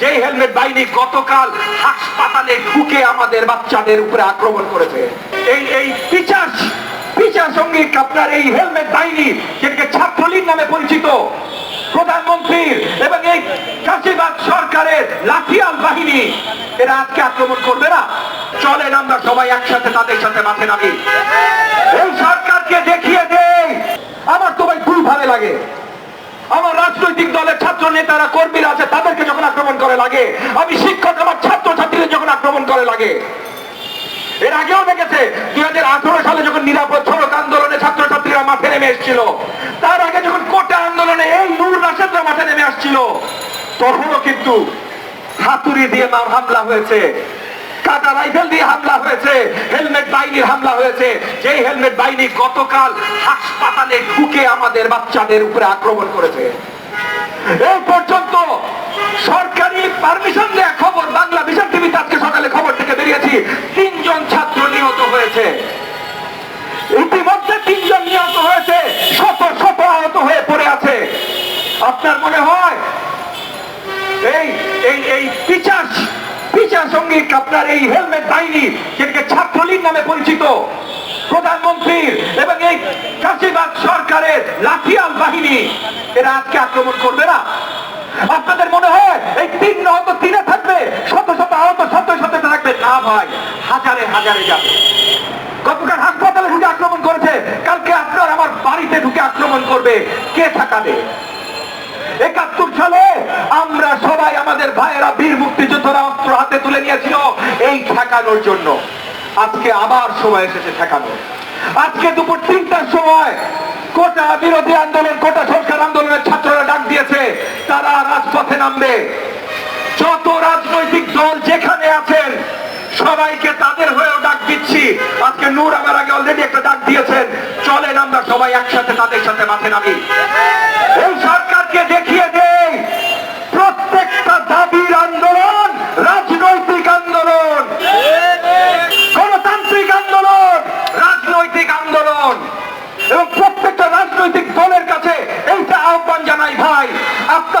যেই হেলমেট বাহিনী গতকাল হাসপাতালে ঢুকে আমাদের বাচ্চাদের উপরে আক্রমণ করেছে। এই এই পিচাস পিচার সংগীত আপনার এই হেলমেট বাহিনী, যেটাকে ছাত্রলীগ নামে পরিচিত, প্রধানমন্ত্রীর এবং এই কাশিবাদ সরকারের লাঠিয়াল বাহিনী, এরা আজকে আক্রমণ করবে না। চলেন আমরা সবাই একসাথে তাদের সাথে মাঠে নামি। এই সরকারকে দেখিয়ে দেই। আমার তো ভাই খুব ভালো লাগে। রাজনৈতিক দলের ছাত্র নেতারা কর্মীরা আছে, তাদেরকে যখন আক্রমণ করে লাগে, আমি শিক্ষক, আমার ছাত্র ছাত্রীদের যখন আক্রমণ করে লাগে। এর আগেও দেখেছে, দুই হাজার আঠারো সালে যখন নিরাপদ সড়ক আন্দোলনে ছাত্রছাত্রীরা মাঠে নেমে এসেছিল, তার আগে যখন কোটা আন্দোলনে এই নূর রাশেদরা মাঠে নেমে আসছিল, তখনও কিন্তু হাতুড়ি দিয়ে মার হামলা হয়েছে, কাটা রাইফেল দিয়ে হামলা হয়েছে, হেলমেট বাহিনীর হামলা হয়েছে। যেই হেলমেট বাহিনী গতকাল হাসপাতালে ঢুকে আমাদের বাচ্চাদের উপরে আক্রমণ করেছে। এই পর্যন্ত সরকারি পারমিশন দেয়া খবর, বাংলা বিশাল টিভিতে আজকে সকালে খবর থেকে বেরিয়েছি, তিনজন ছাত্র নিহত হয়েছে। ইতিমধ্যে তিনজন নিহত হয়েছে, শত শত আহত হয়ে পড়ে আছে। আপনার মনে হয়? এই এই এই পিচাস পিচার সংগীত আপনার এই হেলমেট বাহিনী, যেটাকে ছাত্রলীগ নামে পরিচিত প্রধানমন্ত্রীর এবং এই কাশিবাদ সরকারের লাঠিয়াল বাহিনী, এরা আজকে আক্রমণ করবে না? আপনাদের মনে হয় এই তিন হয়তো তিনে থাকবে? শত শত আহত শত শত থাকবে? না ভাই, হাজারে হাজারে যাবে। গতকাল হাসপাতালে ঢুকে আক্রমণ করেছে কালকে আপনার আমার বাড়িতে ঢুকে আক্রমণ করবে কে ঠেকাবে একাত্তর সালে আমরা সবাই আমাদের ভাইয়েরা বীর মুক্তিযোদ্ধারা অস্ত্র হাতে তুলে নিয়েছিল এই ঠেকানোর জন্য। আজকে আবার সময় এসেছে ঠেকানো আজকে দুপুর তিনটার সময় কোটা বিরোধী আন্দোলন, কোটা সংস্কার আন্দোলনের ছাত্ররা ডাক দিয়েছে, তারা রাজপথে নামবে। যত রাজনৈতিক দল যেখানে আছেন, সবাইকে তাদের হয়েও ডাক দিচ্ছি। আজকে নূর আমার আগে অলরেডি একটা ডাক দিয়েছেন, চলেন আমরা সবাই একসাথে তাদের সাথে মাঠে নামি।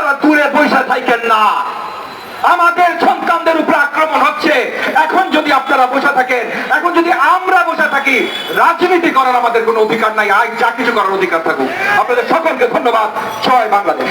আপনারা দূরে বৈশা থাকেন না। আমাদের সন্তানদের উপরে আক্রমণ হচ্ছে। এখন যদি আপনারা বসে থাকেন, এখন যদি আমরা বসে থাকি, রাজনীতি করার আমাদের কোনো অধিকার নাই। আজ যা কিছু করার অধিকার থাকুক। আপনাদের সকলকে ধন্যবাদ। জয় বাংলাদেশ।